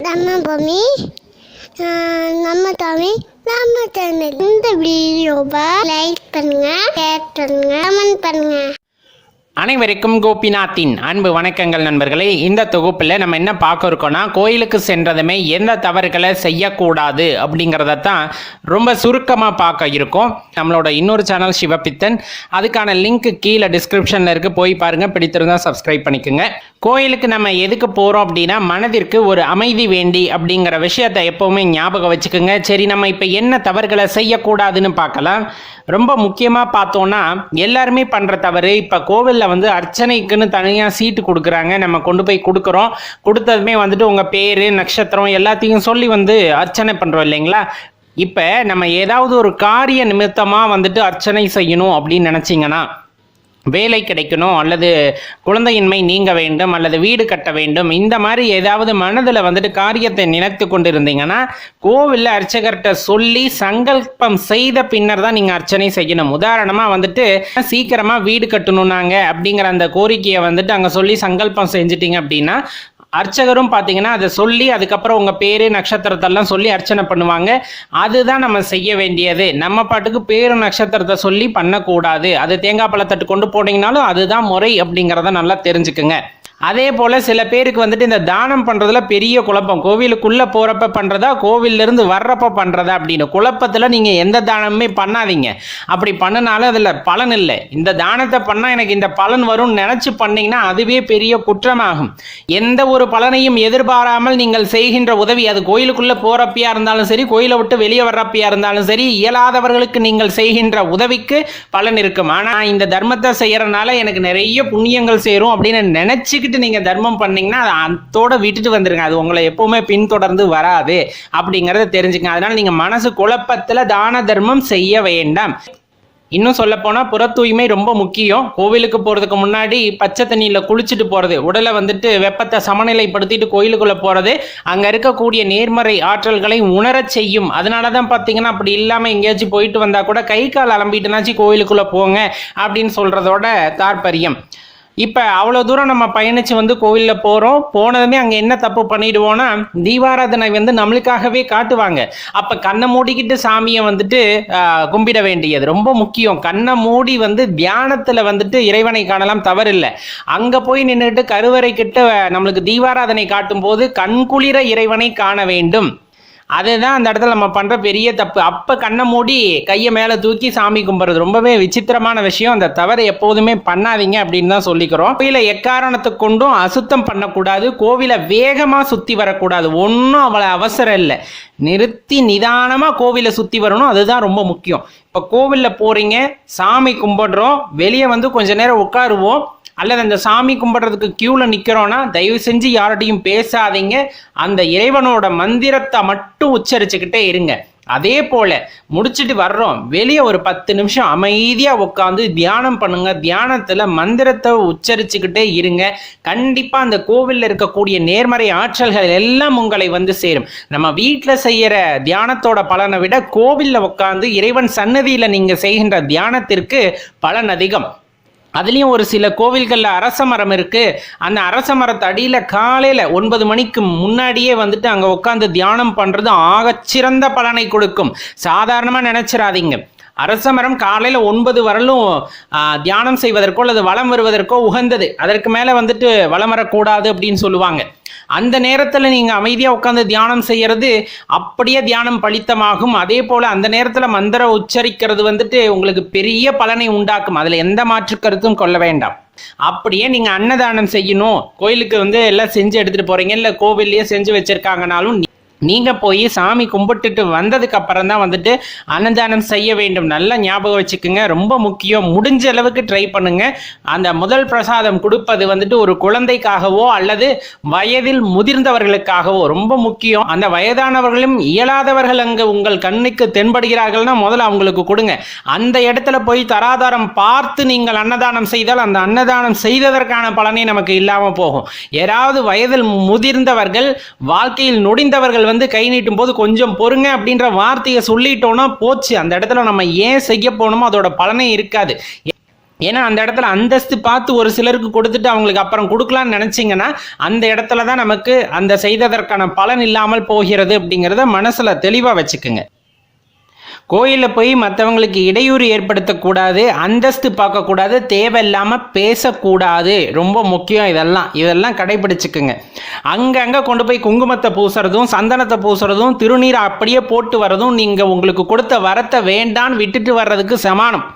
நம்ம பூமி நம்ம தமிழ் நம்ம தமிழ் இந்த வீடியோவை லைக் பண்ணுங்க ஷேர் பண்ணுங்க கமெண்ட் பண்ணுங்க. அனைவருக்கும் கோபிநாத்தின் அன்பு வணக்கங்கள் நண்பர்களே. இந்த தொகுப்பில் நம்ம என்ன பார்க்க இருக்கோம்னா கோயிலுக்கு சென்றதுமே எந்த தவறுகளை செய்யக்கூடாது அப்படிங்கிறத தான் ரொம்ப சுருக்கமாக பார்க்க இருக்கோம். நம்மளோட இன்னொரு சேனல் சிவபித்தன். அதுக்கான லிங்க் கீழே டிஸ்கிரிப்ஷனில் இருக்குது போய் பாருங்கள் பிடித்திருந்தால் சப்ஸ்கிரைப் பண்ணிக்கோங்க. கோயிலுக்கு நம்ம எதுக்கு போகிறோம் அப்படின்னா மனதிற்கு ஒரு அமைதி வேண்டி அப்படிங்கிற விஷயத்தை எப்போவுமே ஞாபகம் வச்சுக்கோங்க. சரி நம்ம இப்போ என்ன தவறுகளை செய்யக்கூடாதுன்னு பார்க்கலாம். ரொம்ப முக்கியமாக பார்த்தோன்னா எல்லாருமே பண்ணுற தவறு இப்போ கோவிலில் வந்து அர்ச்சனைக்குன்னு தனியாக சீட்டு கொடுக்குறாங்க. நம்ம கொண்டு போய் கொடுக்குறோம். கொடுத்ததுமே வந்துட்டு உங்கள் பேர் நட்சத்திரம் எல்லாத்தையும் சொல்லி வந்து அர்ச்சனை பண்ணுறோம் இல்லைங்களா? இப்போ நம்ம ஏதாவது ஒரு காரிய நிமித்தமாக வந்துட்டு அர்ச்சனை செய்யணும் அப்படின்னு நினச்சிங்கன்னா வேலை கிடைக்கணும் அல்லது குழந்தையின்மை நீங்க வேண்டும் அல்லது வீடு கட்ட வேண்டும். இந்த மாதிரி ஏதாவது மனதில் வந்துட்டு காரியத்தை நினைத்து கொண்டு இருந்தீங்கன்னா கோவிலில் அர்ச்சகர்கிட்ட சொல்லி சங்கல்பம் செய்த பின்னர் தான் நீங்கள் அர்ச்சனை செய்யணும். உதாரணமாக வந்துட்டு சீக்கிரமாக வீடு கட்டணும்னாங்க அப்படிங்கிற அந்த கோரிக்கையை வந்துட்டு அங்கே சொல்லி சங்கல்பம் செஞ்சிட்டீங்க அப்படின்னா அர்ச்சகரும் பார்த்தீங்கன்னா அதை சொல்லி அதுக்கப்புறம் உங்கள் பேர் நட்சத்திரத்தெல்லாம் சொல்லி அர்ச்சனை பண்ணுவாங்க. அதுதான் நம்ம செய்ய வேண்டியது. நம்ம பாட்டுக்கு பேர் நட்சத்திரத்தை சொல்லி பண்ணக்கூடாது. அது தேங்காய் பழத்தட்டு கொண்டு போனீங்கனாலும் அதுதான் முறை அப்படிங்கிறத நல்லா தெரிஞ்சுக்குங்க. அதே போல் சில பேருக்கு வந்துட்டு இந்த தானம் பண்ணுறதுல பெரிய குழப்பம். கோவிலுக்குள்ளே போகிறப்ப பண்ணுறதா கோவிலிருந்து வர்றப்ப பண்ணுறதா அப்படின்னு. குழப்பத்தில் நீங்கள் எந்த தானமுமே பண்ணாதீங்க. அப்படி பண்ணினாலும் அதில் பலன் இல்லை. இந்த தானத்தை பண்ணால் எனக்கு இந்த பலன் வரும்னு நினச்சி பண்ணிங்கன்னா அதுவே பெரிய குற்றமாகும். எந்த ஒரு பலனையும் எதிர்பாராமல் நீங்கள் செய்கின்ற உதவி அது கோயிலுக்குள்ளே போகிறப்பையாக இருந்தாலும் சரி கோயிலை விட்டு வெளியே வர்றப்பையாக இருந்தாலும் சரி இயலாதவர்களுக்கு நீங்கள் செய்கின்ற உதவிக்கு பலன் இருக்கும். ஆனால் இந்த தர்மத்தை செய்கிறனால எனக்கு நிறைய புண்ணியங்கள் சேரும் அப்படின்னு நினச்சிக்கிட்டு நீங்கள் தர்மம் பண்ணீங்கன்னா அதை அத்தோட விட்டுட்டு வந்துருங்க. அது உங்களை எப்பவுமே பின்தொடர்ந்து வராது அப்படிங்கிறத தெரிஞ்சுக்கங்க. அதனால நீங்கள் மனசு குழப்பத்தில் தான தர்மம் செய்ய வேண்டாம். இன்னும் சொல்ல போனா புற தூய்மை ரொம்ப முக்கியம். கோவிலுக்கு போறதுக்கு முன்னாடி பச்சை தண்ணியில குளிச்சுட்டு போறது உடலை வந்துட்டு வெப்பத்தை சமநிலைப்படுத்திட்டு கோயிலுக்குள்ள போறது அங்க இருக்கக்கூடிய நேர்மறை ஆற்றல்களை உணரச் செய்யும். அதனால தான் பார்த்தீங்கன்னா அப்படி இல்லாம எங்கேயாச்சும் போயிட்டு வந்தா கூட கை கால் அலம்பிட்டுனாச்சு கோயிலுக்குள்ள போங்க அப்படின்னு சொல்றதோட தாற்பயம். இப்போ அவ்வளோ தூரம் நம்ம பயணித்து வந்து கோவிலில் போகிறோம் போனதுமே அங்கே என்ன தப்பு பண்ணிடுவோன்னா தீபாராதனை வந்து நம்மளுக்காகவே காட்டுவாங்க. அப்போ கண்ணை மூடிக்கிட்டு சாமியை வந்துட்டு கும்பிட வேண்டியது ரொம்ப முக்கியம். கண்ணை மூடி வந்து தியானத்தில் வந்துட்டு இறைவனை காணலாம் தவறில்லை. அங்கே போய் நின்றுட்டு கருவறை கிட்ட நம்மளுக்கு தீபாராதனை காட்டும் போது கண்குளிர இறைவனை காண வேண்டும். அதுதான் அந்த இடத்துல நம்ம பண்ணுற பெரிய தப்பு. அப்போ கண்ணை மூடி கையை மேலே தூக்கி சாமி கும்பிட்றது. ரொம்பவே விசித்திரமான விஷயம். அந்த தவறை எப்போதுமே பண்ணாதீங்க அப்படின்னு தான் சொல்லிக்கிறோம். கோயிலை எக்காரணத்தை கொண்டும் அசுத்தம் பண்ணக்கூடாது. கோவிலை வேகமாக சுற்றி வரக்கூடாது. ஒன்றும் அவ்வளோ அவசரம் இல்லை. நிறுத்தி நிதானமாக கோவிலை சுற்றி வரணும். அதுதான் ரொம்ப முக்கியம். இப்போ கோவிலில் போகிறீங்க சாமி கும்பிடுறோம் வெளியே வந்து கொஞ்ச நேரம் உட்காருவோம். அல்லது அந்த சாமி கும்பிட்றதுக்கு க்யூவில் நிற்கிறோன்னா தயவு செஞ்சு யார்கிட்டையும் பேசாதீங்க. அந்த இறைவனோட மந்திரத்தை மட்டும் உச்சரிச்சுக்கிட்டே இருங்க. அதே போல முடிச்சுட்டு வர்றோம். வெளியே ஒரு பத்து நிமிஷம் அமைதியாக உட்காந்து தியானம் பண்ணுங்க. தியானத்தில் மந்திரத்தை உச்சரிச்சுக்கிட்டே இருங்க. கண்டிப்பாக அந்த கோவிலில் இருக்கக்கூடிய நேர்மறை ஆற்றல்கள் எல்லாம் உங்களை வந்து சேரும். நம்ம வீட்டில் செய்கிற தியானத்தோட பலனை விட கோவிலில் உட்காந்து இறைவன் சன்னதியில் நீங்கள் செய்கின்ற தியானத்திற்கு பலன் அதிகம். அதுலேயும் ஒரு சில கோவில்களில் அரச மரம் இருக்குது அந்த அரச மரத்து அடியில் காலையில் ஒன்பது மணிக்கு முன்னாடியே வந்துட்டு அங்கே உட்காந்து தியானம் பண்ணுறது ஆகச்சிறந்த பலனை கொடுக்கும். சாதாரணமாக நினச்சிடாதீங்க அரசமரம் காலையில் ஒன்பது வரலும் தியானம் செய்வதற்கோ அல்லது வலம் வருவதற்கோ உகந்தது. அதற்கு மேலே வந்துட்டு வலம் வரக்கூடாது அப்படின்னு சொல்லுவாங்க. அந்த நேரத்தில் நீங்கள் அமைதியாக உட்காந்து தியானம் செய்கிறது அப்படியே தியானம் பலித்தமாகும். அதே போல் அந்த நேரத்தில் மந்திர உச்சரிக்கிறது வந்துட்டு உங்களுக்கு பெரிய பலனை உண்டாக்கும். அதில் எந்த மாற்று கருத்தும் கொள்ள வேண்டாம். அப்படியே நீங்கள் அன்னதானம் செய்யணும். கோயிலுக்கு வந்து எல்லாம் செஞ்சு எடுத்துகிட்டு போகிறீங்க இல்லை கோவில்லையே செஞ்சு வச்சுருக்காங்கனாலும் நீங்கள் போய் சாமி கும்பிட்டுட்டு வந்ததுக்கு அப்புறம் தான் வந்துட்டு அன்னதானம் செய்ய வேண்டும். நல்லா ஞாபகம் வச்சுக்கோங்க. ரொம்ப முக்கியம். முடிஞ்ச அளவுக்கு ட்ரை பண்ணுங்க. அந்த முதல் பிரசாதம் கொடுப்பது வந்துட்டு ஒரு குழந்தைக்காகவோ அல்லது வயதில் முதிர்ந்தவர்களுக்காகவோ ரொம்ப முக்கியம். அந்த வயதானவர்களும் இயலாதவர்கள் அங்கே உங்கள் கண்ணுக்கு தென்படுகிறார்கள்னா முதல்ல அவங்களுக்கு கொடுங்க. அந்த இடத்துல போய் தராதாரம் பார்த்து நீங்கள் அன்னதானம் செய்தால் அந்த அன்னதானம் செய்ததற்கான பலனே நமக்கு இல்லாமல் போகும். யாராவது வயதில் முதிர்ந்தவர்கள் வாழ்க்கையில் நொடிந்தவர்கள் வந்து கை நீட்டும் போது கொஞ்சம் பொறுங்க அப்படின்ற வார்த்தையை சொல்லிட்டோம்னா போச்சு. அந்த இடத்துல நம்ம ஏன் செய்ய போனோமோ அதோட பலனே இருக்காது. ஏன்னா அந்த இடத்துல அந்தஸ்து பார்த்து ஒரு சிலருக்கு கொடுத்துட்டு அவங்களுக்கு அப்புறம் கொடுக்கலாம்னு நினச்சிங்கன்னா அந்த இடத்துல தான் நமக்கு அந்த செய்ததற்கான பலன் இல்லாமல் போகிறது அப்படிங்கிறத மனசில் தெளிவாக வச்சுக்குங்க. கோயிலில் போய் மற்றவங்களுக்கு இடையூறு ஏற்படுத்தக்கூடாது அந்தஸ்து பார்க்கக்கூடாது தேவையில்லாமல் பேசக்கூடாது. ரொம்ப முக்கியம் இதெல்லாம். இதெல்லாம் கடைபிடிச்சுக்குங்க. அங்கங்கே கொண்டு போய் குங்குமத்தை பூசுறதும் சந்தனத்தை பூசுறதும் திருநீரை அப்படியே போட்டு வர்றதும் நீங்கள் உங்களுக்கு கொடுத்த வரத்தை வேண்டான்னு விட்டுட்டு வர்றதுக்கு சமானம்.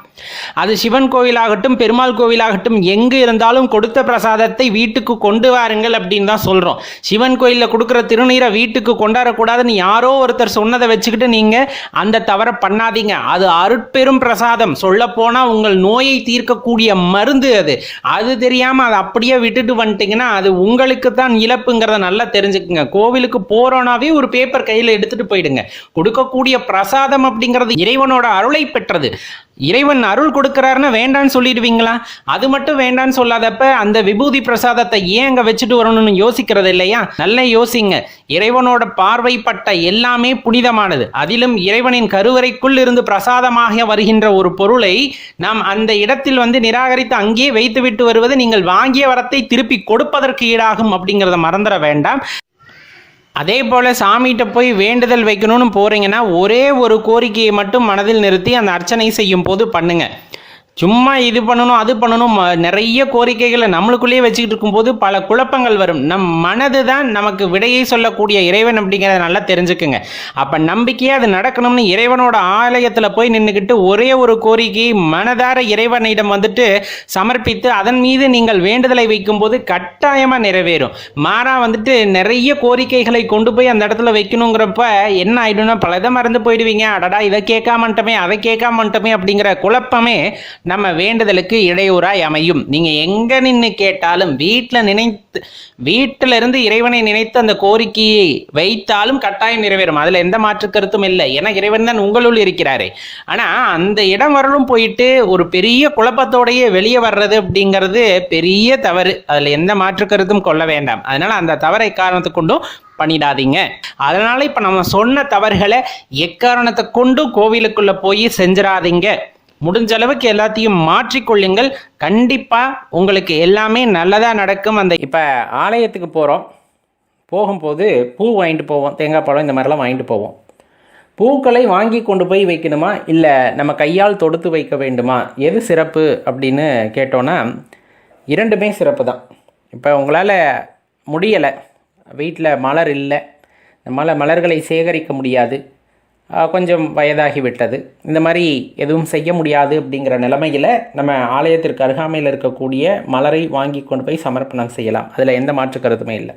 அது சிவன் கோவிலாகட்டும் பெருமாள் கோவிலாகட்டும் எங்கு இருந்தாலும் கொடுத்த பிரசாதத்தை வீட்டுக்கு கொண்டு வாருங்கள் அப்படின்னு தான் சொல்கிறோம் சிவன் கோயிலில் கொடுக்குற திருநீரை வீட்டுக்கு கொண்டாடக்கூடாதுன்னு யாரோ ஒருத்தர் சொன்னதை வச்சுக்கிட்டு நீங்கள் அந்த தவறை பண்ணாதீங்க. அது அருட்பெரும் பிரசாதம். சொல்லப்போனால் உங்கள் நோயை தீர்க்கக்கூடிய மருந்து அது. அது தெரியாமல் அதை அப்படியே விட்டுட்டு வந்துட்டீங்கன்னா அது உங்களுக்கு தான் இழப்புங்கிறத நல்லா தெரிஞ்சுக்குங்க. கோவிலுக்கு போகிறோனாவே ஒரு பேப்பர் கையில் எடுத்துகிட்டு போயிடுங்க. கொடுக்கக்கூடிய பிரசாதம் அப்படிங்கிறது இறைவனோட அருளை பெற்றது. இறைவன் அருள் கொடுக்கிறாருன்னு வேண்டான்னு சொல்லிடுவீங்களா? அது மட்டும் வேண்டான்னு சொல்லாதப்ப அந்த விபூதி பிரசாதத்தை ஏன் அங்கே வச்சுட்டு வரணும்னு யோசிக்கிறது இல்லையா? நல்லா யோசிங்க. இறைவனோட பார்வைப்பட்ட எல்லாமே புனிதமானது. அதிலும் இறைவனின் கருவறைக்குள் இருந்து பிரசாதமாக வருகின்ற ஒரு பொருளை நாம் அந்த இடத்தில் வந்து நிராகரித்து அங்கேயே வைத்துவிட்டு வருவது நீங்கள் வாங்கிய வரத்தை திருப்பி கொடுப்பதற்கு ஈடாகும் அப்படிங்கிறத மறந்துட வேண்டாம். அதே போல் சாமிகிட்ட போய் வேண்டுதல் வைக்கணும்னு போகிறீங்கன்னா ஒரே ஒரு கோரிக்கையை மட்டும் மனதில் நிறுத்தி அந்த அர்ச்சனை செய்யும் போது பண்ணுங்க. சும்மா இது பண்ணணும் அது பண்ணணும் ம- நிறைய கோரிக்கைகளை நம்மளுக்குள்ளேயே வச்சுக்கிட்டு இருக்கும்போது பல குழப்பங்கள் வரும். நம் மனது தான் நமக்கு விடையை சொல்லக்கூடிய இறைவன் அப்படிங்கிறத நல்லா தெரிஞ்சுக்குங்க. அப்போ நம்பிக்கையாக அது நடக்கணும்னு இறைவனோட ஆலயத்தில் போய் நின்றுக்கிட்டு ஒரே ஒரு கோரிக்கையை மனதார இறைவனிடம் வந்துட்டு சமர்ப்பித்து அதன் மீது நீங்கள் வேண்டுதலை வைக்கும்போது கட்டாயமாக நிறைவேறும். மாறா வந்துட்டு நிறைய கோரிக்கைகளை கொண்டு போய் அந்த இடத்துல வைக்கணுங்கிறப்ப என்ன ஆயிடும்னா பலதை மறந்து போயிடுவீங்க. அடடா இதை கேட்காமட்டமே அதை கேட்காமட்டமே அப்படிங்கிற குழப்பமே நம்ம வேண்டுதலுக்கு இடையூறாய் அமையும். நீங்க எங்க நின்று கேட்டாலும் வீட்டில் நினைத்து வீட்டில இருந்து இறைவனை நினைத்து அந்த கோரிக்கையை வைத்தாலும் கட்டாயம் நிறைவேறும். அதுல எந்த மாற்று கருத்தும் இல்லை. ஏன்னா இறைவன் தான் உங்களுள் இருக்கிறாரே. ஆனா அந்த இடம் வரலும் போயிட்டு ஒரு பெரிய குழப்பத்தோடையே வெளியே வர்றது அப்படிங்கிறது பெரிய தவறு. அதுல எந்த மாற்று கருத்தும் கொள்ள வேண்டாம். அதனால அந்த தவறை காரணத்தை கொண்டும் பண்ணிடாதீங்க. அதனால இப்ப நம்ம சொன்ன தவறுகளை எக்காரணத்தை கொண்டும் கோவிலுக்குள்ள போய் செஞ்சிடாதீங்க. முடிஞ்ச அளவுக்கு எல்லாத்தையும் மாற்றிக்கொள்ளுங்கள். கண்டிப்பாக உங்களுக்கு எல்லாமே நல்லதாக நடக்கும். அந்த இப்போ ஆலயத்துக்கு போகிறோம் போகும்போது பூ வாங்கிட்டு போவோம். தேங்காய் பழம் இந்த மாதிரிலாம் வாங்கிட்டு போவோம். பூக்களை வாங்கி கொண்டு போய் வைக்கணுமா? இல்லை நம்ம கையால் தொடுத்து வைக்க வேண்டுமா? எது சிறப்பு அப்படின்னு கேட்டோன்னா இரண்டுமே சிறப்பு தான். இப்போ உங்களால் முடியலை. வீட்டில் மலர் இல்லை. இந்த மலர்களை சேகரிக்க முடியாது. கொஞ்சம் வயதாகிவிட்டது. இந்த மாதிரி எதுவும் செய்ய முடியாது அப்படிங்கிற நிலைமையில் நம்ம ஆலயத்திற்கு அருகாமையில் இருக்கக்கூடிய மலரை வாங்கி கொண்டு போய் சமர்ப்பணம் செய்யலாம். அதில் எந்த மாற்று கருத்துமே இல்லை.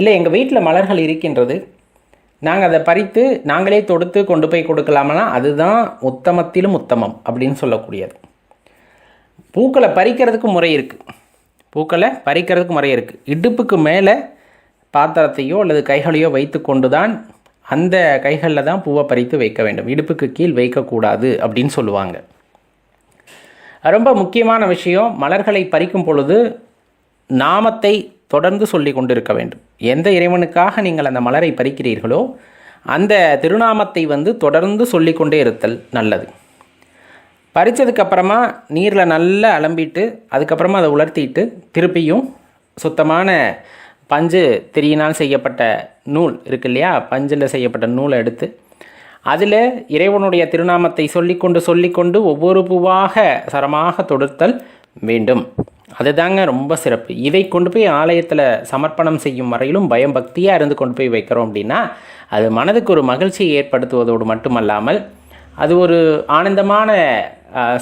இல்லை எங்கள் வீட்டில் மலர்கள் இருக்கின்றது. நாங்கள் அதை பறித்து நாங்களே தொடுத்து கொண்டு போய் கொடுக்கலாமனா? அதுதான் உத்தமத்திலும் உத்தமம் அப்படின்னு சொல்லக்கூடியது. பூக்களை பறிக்கிறதுக்கு முறை இருக்குது பூக்களை பறிக்கிறதுக்கு முறை இருக்குது இடுப்புக்கு மேலே பாத்திரத்தையோ அல்லது கைகளையோ வைத்து கொண்டு தான் அந்த கைகளில் தான் பூவை பறித்து வைக்க வேண்டும். இடுப்புக்கு கீழ் வைக்கக்கூடாது அப்படின்னு சொல்லுவாங்க. ரொம்ப முக்கியமான விஷயம் மலர்களை பறிக்கும் பொழுது நாமத்தை தொடர்ந்து சொல்லி கொண்டிருக்க வேண்டும். எந்த இறைவனுக்காக நீங்கள் அந்த மலரை பறிக்கிறீர்களோ அந்த திருநாமத்தை வந்து தொடர்ந்து சொல்லிக்கொண்டே இருத்தல் நல்லது. பறித்ததுக்கப்புறமா நீரில் நல்லா அலம்பிட்டு அதுக்கப்புறமா அதை உலர்த்திட்டு திருப்பியும் சுத்தமான பஞ்சு திரியினால் செய்யப்பட்ட நூல் இருக்கு இல்லையா பஞ்சில் செய்யப்பட்ட நூலை எடுத்து அதில் இறைவனுடைய திருநாமத்தை சொல்லிக்கொண்டு சொல்லிக்கொண்டு ஒவ்வொரு பூவாக சரமாக தொடுத்தல் வேண்டும். அதுதாங்க ரொம்ப சிறப்பு. இதை கொண்டு போய் ஆலயத்தில் சமர்ப்பணம் செய்யும் வரையிலும் பயம் பக்தியாக இருந்து கொண்டு போய் வைக்கிறோம் அப்படின்னா அது மனதுக்கு ஒரு மகிழ்ச்சியை ஏற்படுத்துவதோடு மட்டுமல்லாமல் அது ஒரு ஆனந்தமான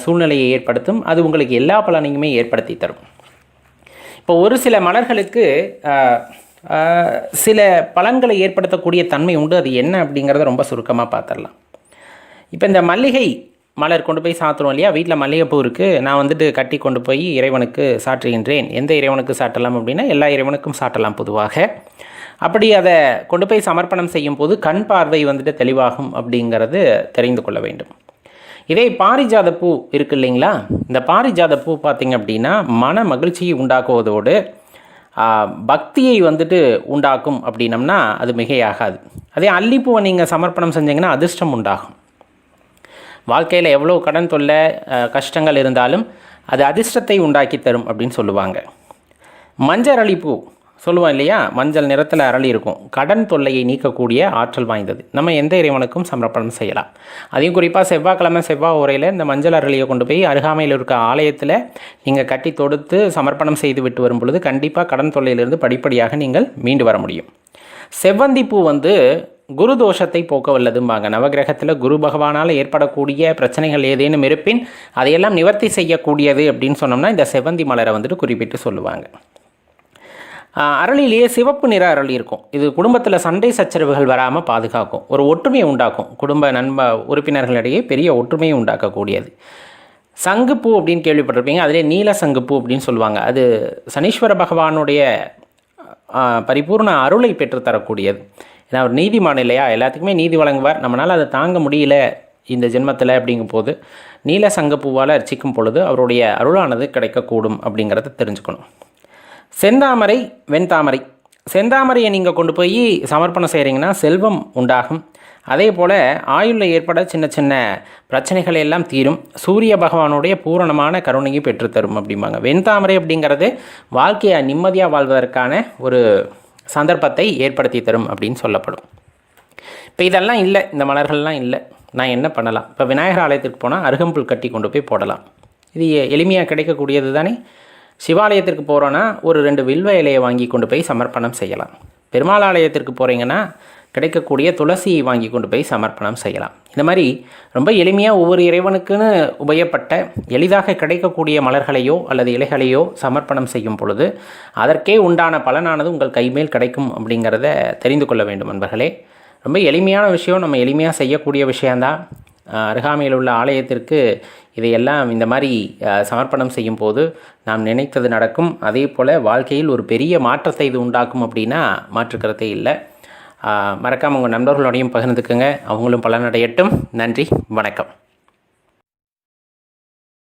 சூழ்நிலையை ஏற்படுத்தும். அது உங்களுக்கு எல்லா பலனையுமே ஏற்படுத்தி தரும். இப்போ ஒரு சில மலர்களுக்கு சில பலன்களை ஏற்படுத்தக்கூடிய தன்மை உண்டு. அது என்ன அப்படிங்கிறத ரொம்ப சுருக்கமாக பார்த்துடலாம் இப்போ இந்த மல்லிகை மலர் கொண்டு போய் சாத்துறோம் இல்லையா? வீட்டில் மல்லிகைப்பூ இருக்குது நான் வந்துட்டு கட்டி கொண்டு போய் இறைவனுக்கு சாற்றுகின்றேன். எந்த இறைவனுக்கு சாட்டலாம் அப்படின்னா எல்லா இறைவனுக்கும் சாட்டலாம் பொதுவாக. அப்படி அதை கொண்டு போய் சமர்ப்பணம் செய்யும் போது கண் பார்வை வந்துட்டு தெளிவாகும் அப்படிங்கிறது தெரிந்து கொள்ள வேண்டும். இதே பாரிஜாத பூ இருக்கு இல்லைங்களா? இந்த பாரிஜாத பூ பார்த்தீங்க அப்படின்னா மன மகிழ்ச்சியை உண்டாக்குவதோடு பக்தியை வந்துட்டு உண்டாக்கும் அப்படின்னம்னா அது மிகையாகாது. அதே அல்லிப்பூவை நீங்கள் சமர்ப்பணம் செஞ்சீங்கன்னா அதிர்ஷ்டம் உண்டாகும். வாழ்க்கையில் எவ்வளோ கடன் தொல்லை கஷ்டங்கள் இருந்தாலும் அது அதிர்ஷ்டத்தை உண்டாக்கி தரும் அப்படின்னு சொல்லுவாங்க. மஞ்சள் அரளிப்பூ சொல்லுவோம் இல்லையா? மஞ்சள் நிறத்தில் அரளி இருக்கும். கடன் தொல்லையை நீக்கக்கூடிய ஆற்றல் வாய்ந்தது. நம்ம எந்த இறைவனுக்கும் சமர்ப்பணம் செய்யலாம். அதையும் குறிப்பாக செவ்வாய்க்கிழமை செவ்வாய் உரையில் இந்த மஞ்சள் அரளியை கொண்டு போய் அருகாமையில் இருக்க ஆலயத்தில் நீங்கள் கட்டி தொடுத்து சமர்ப்பணம் செய்து விட்டு வரும் பொழுது கண்டிப்பாக கடன் தொல்லையிலிருந்து படிப்படியாக நீங்கள் மீண்டு வர முடியும். செவ்வந்தி பூ வந்து குரு தோஷத்தை போக்க வல்லதும்பாங்க. நவகிரகத்தில் குரு பகவானால் ஏற்படக்கூடிய பிரச்சனைகள் ஏதேனும் இருப்பின் அதையெல்லாம் நிவர்த்தி செய்யக்கூடியது அப்படின்னு சொன்னோம்னா இந்த செவ்வந்தி மலரை வந்துட்டு குறிப்பிட்டு சொல்லுவாங்க. அரளிலேயே சிவப்பு நிற அரளி இருக்கும். இது குடும்பத்தில் சண்டை சச்சரவுகள் வராமல் பாதுகாக்கும். ஒரு ஒற்றுமையை உண்டாக்கும். குடும்ப நண்ப உறுப்பினர்களிடையே பெரிய ஒற்றுமையை உண்டாக்கக்கூடியது. சங்குப்பூ அப்படின்னு கேள்விப்பட்டிருப்பீங்க. அதிலே நீல சங்குப்பூ அப்படின்னு சொல்லுவாங்க. அது சனீஸ்வர பகவானுடைய பரிபூர்ண அருளை பெற்றுத்தரக்கூடியது. ஏன்னா அவர் நீதிமான் இல்லையா? எல்லாத்துக்குமே நீதி வழங்குவார். நம்மளால் அதை தாங்க முடியல இந்த ஜென்மத்தில் அப்படிங்கும் போது நீல சங்கப்பூவால் அர்ச்சிக்கும் பொழுது அவருடைய அருளானது கிடைக்கக்கூடும் அப்படிங்கிறத தெரிஞ்சுக்கணும். செந்தாமரை வெண்தாமரை. செந்தாமரையை நீங்கள் கொண்டு போய் சமர்ப்பணம் செய்கிறீங்கன்னா செல்வம் உண்டாகும். அதே போல் ஆயுளில் ஏற்பட சின்ன சின்ன பிரச்சனைகள் எல்லாம் தீரும். சூரிய பகவானுடைய பூரணமான கருணையை பெற்றுத்தரும் அப்படிம்பாங்க. வெண்தாமரை அப்படிங்கிறது வாழ்க்கையை நிம்மதியாக வாழ்வதற்கான ஒரு சந்தர்ப்பத்தை ஏற்படுத்தி தரும் அப்படின்னு சொல்லப்படும். இப்போ இதெல்லாம் இல்லை. இந்த மலர்கள்லாம் இல்லை. நான் என்ன பண்ணலாம்? இப்போ விநாயகர் ஆலயத்திற்கு போனால் அருகம்புல் கட்டி கொண்டு போய் போடலாம். இது எளிமையாக கிடைக்கக்கூடியது தானே? சிவாலயத்திற்கு போகிறோன்னா ஒரு ரெண்டு வில்வ இலையை வாங்கி கொண்டு போய் சமர்ப்பணம் செய்யலாம். பெருமாள் ஆலயத்திற்கு போகிறீங்கன்னா கிடைக்கக்கூடிய துளசியை வாங்கி கொண்டு போய் சமர்ப்பணம் செய்யலாம். இந்த மாதிரி ரொம்ப எளிமையாக ஒவ்வொரு இறைவனுக்குன்னு உபயப்பட்ட எளிதாக கிடைக்கக்கூடிய மலர்களையோ அல்லது இலைகளையோ சமர்ப்பணம் செய்யும் பொழுது அதற்கே உண்டான பலனானது உங்கள் கைமேல் கிடைக்கும் அப்படிங்கிறத தெரிந்து கொள்ள வேண்டும் நண்பர்களே ரொம்ப எளிமையான விஷயம் நம்ம எளிமையாக செய்யக்கூடிய விஷயந்தான் அருகாமையில் உள்ள ஆலயத்திற்கு இதையெல்லாம் இந்த மாதிரி சமர்ப்பணம் செய்யும் போது நாம் நினைத்தது நடக்கும். அதே போல் வாழ்க்கையில் ஒரு பெரிய மாற்றத்தை இது உண்டாக்கும் அப்படின்னா மாற்றுக்கிறதே இல்லை. மறக்காமல் உங்கள் நண்பர்களோடையும் பகிர்ந்துக்குங்க. அவங்களும் பலனடையட்டும். நன்றி. வணக்கம்.